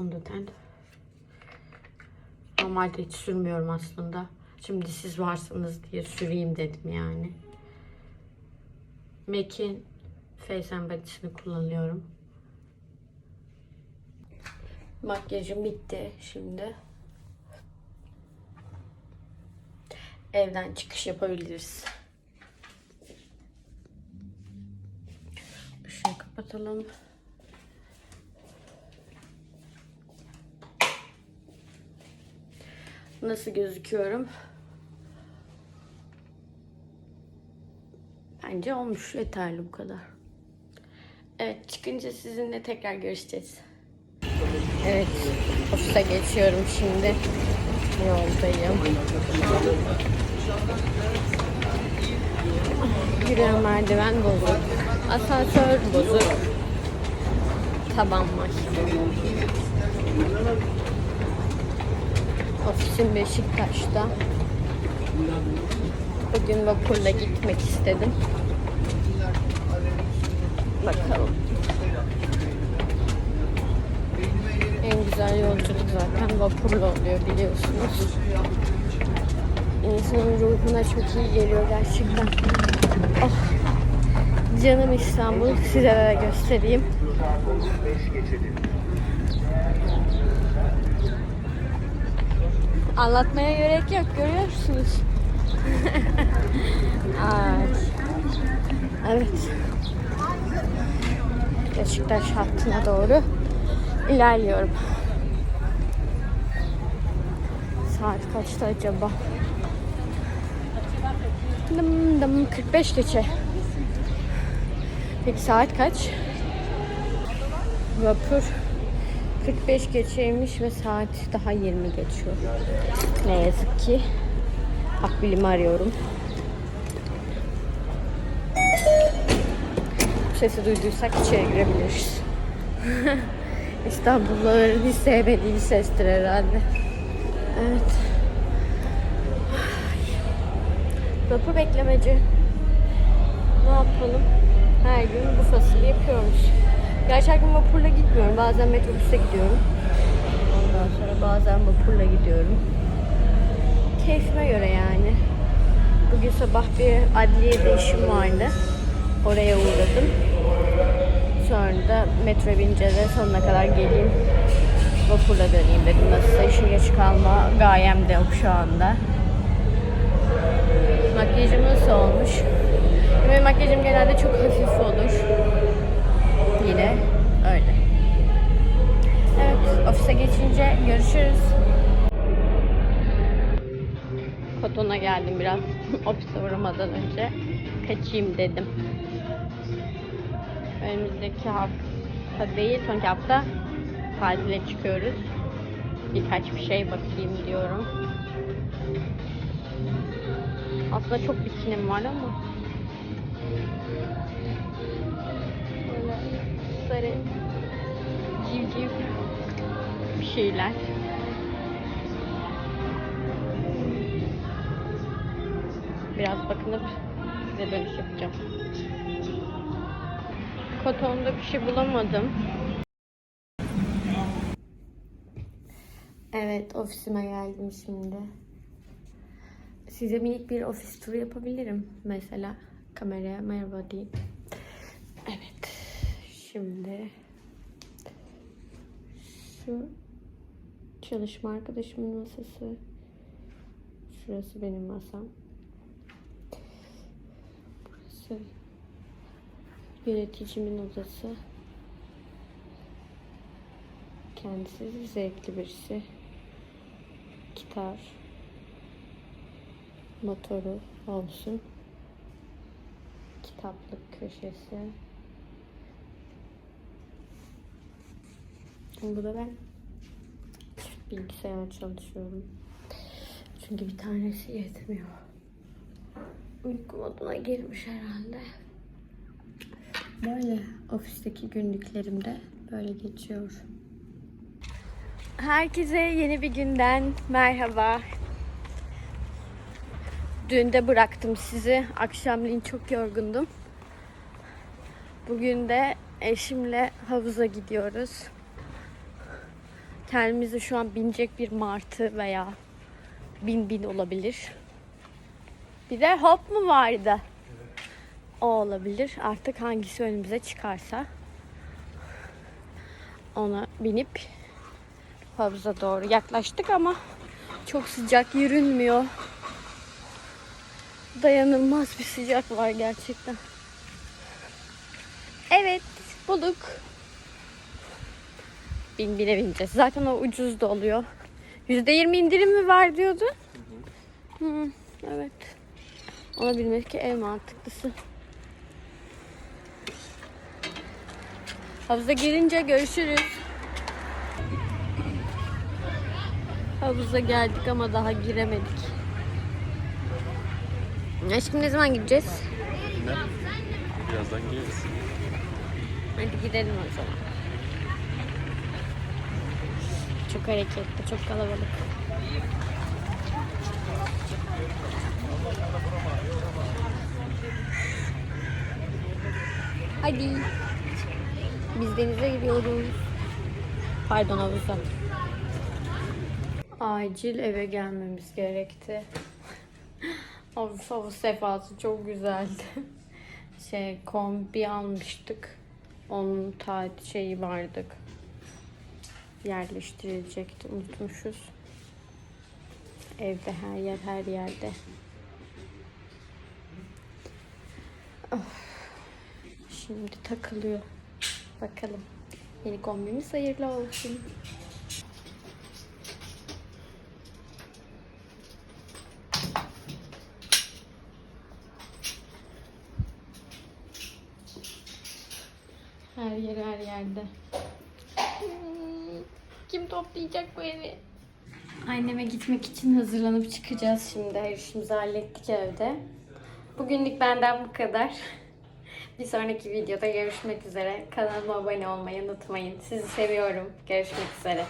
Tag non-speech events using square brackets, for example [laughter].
fondöten. Normalde hiç sürmüyorum aslında. Şimdi siz varsınız diye süreyim dedim yani. MAC'in Face and Body'sini kullanıyorum. Makyajım bitti şimdi. Evden çıkış yapabiliriz. Işığı kapatalım. Nasıl gözüküyorum? Bence olmuş. Yeterli bu kadar. Evet çıkınca sizinle tekrar görüşeceğiz. Evet ofise geçiyorum şimdi. Yoldayım. Yürüyen merdiven bozuk. Asansör bozuk. Taban var. Ofisim Beşiktaş'ta. Bugün vapurla gitmek istedim. Bakalım. En güzel yolculuk zaten vapurla oluyor biliyorsunuz. İnsanın ruhuna çok iyi geliyor gerçekten. Oh. Canım İstanbul size de göstereyim. Anlatmaya gerek yok görüyorsunuz. [laughs] Ay. Evet. Beşiktaş hattına doğru ilerliyorum. Saat kaçta acaba? Dım dım 45 geçe. Peki saat kaç? Vapur 45 geçeymiş ve saat daha 20 geçiyor. Ne yazık ki. Akbilimi arıyorum. Sesi duyduysak içeri girebiliriz. [laughs] İstanbulluların hiç sevmediği sestir herhalde. Evet. Vapur beklemeci. Ne yapalım? Her gün bu fasıl yapıyormuş. Gerçi her gün vapurla gitmiyorum. Bazen metrobüste gidiyorum. Ondan sonra bazen vapurla gidiyorum. Keyfime göre yani. Bugün sabah bir adliyede işim vardı. Oraya uğradım. Sonra da metro binince de sonuna kadar geleyim. Vapurla döneyim dedim. Nasılsa işe geç kalma gayem de yok şu anda. Makyajım nasıl olmuş? Benim makyajım genelde çok hafif görüşürüz. Koton'a geldim biraz. [laughs] Ofise uğramadan önce kaçayım dedim. Önümüzdeki hafta değil, sonraki hafta tatile çıkıyoruz. Birkaç bir şey bakayım diyorum. Aslında çok bikinim var ama böyle sarı civciv bir şeyler. Biraz bakınıp size dönüş yapacağım. Koton'da bir şey bulamadım. Evet, ofisime geldim şimdi. Size minik bir ofis turu yapabilirim. Mesela kameraya merhaba diyeyim. Evet, şimdi şu çalışma arkadaşımın masası. Şurası benim masam. Burası yöneticimin odası. Kendisi zevkli birisi. Gitar. Motoru olsun. Kitaplık köşesi. Bu da ben bilgisayar çalışıyorum. Çünkü bir tanesi yetmiyor. Uyku moduna girmiş herhalde. Böyle ofisteki günlüklerim de böyle geçiyor. Herkese yeni bir günden merhaba. Dün de bıraktım sizi. Akşamleyin çok yorgundum. Bugün de eşimle havuza gidiyoruz. Kendimize şu an binecek bir martı veya bin bin olabilir. Bir de hop mu vardı? O olabilir. Artık hangisi önümüze çıkarsa ona binip havuza doğru yaklaştık ama çok sıcak yürünmüyor. Dayanılmaz bir sıcak var gerçekten. Evet bulduk. Bin bine bineceğiz. Zaten o ucuz da oluyor. %20 indirim mi var diyordu? Hı, evet. Ona bilmek ki en mantıklısı. Havuza girince görüşürüz. Havuza geldik ama daha giremedik. Aşkım ne zaman gideceğiz? Bilmem. Birazdan gireriz. Hadi gidelim o zaman. Çok hareketli, çok kalabalık. Hadi. Biz denize gidiyoruz. Pardon havuza. Acil eve gelmemiz gerekti. [laughs] Havuz havuz sefası çok güzeldi. [laughs] Şey kombi almıştık. Onun ta şeyi vardık. Yerleştirilecekti. Unutmuşuz. Evde her yer her yerde. Of. Şimdi takılıyor. Bakalım. Yeni kombimiz hayırlı olsun. Her yer her yerde. Kim toplayacak bu evi? Anneme gitmek için hazırlanıp çıkacağız şimdi. Her işimizi hallettik evde. Bugünlük benden bu kadar. Bir sonraki videoda görüşmek üzere. Kanalıma abone olmayı unutmayın. Sizi seviyorum. Görüşmek üzere.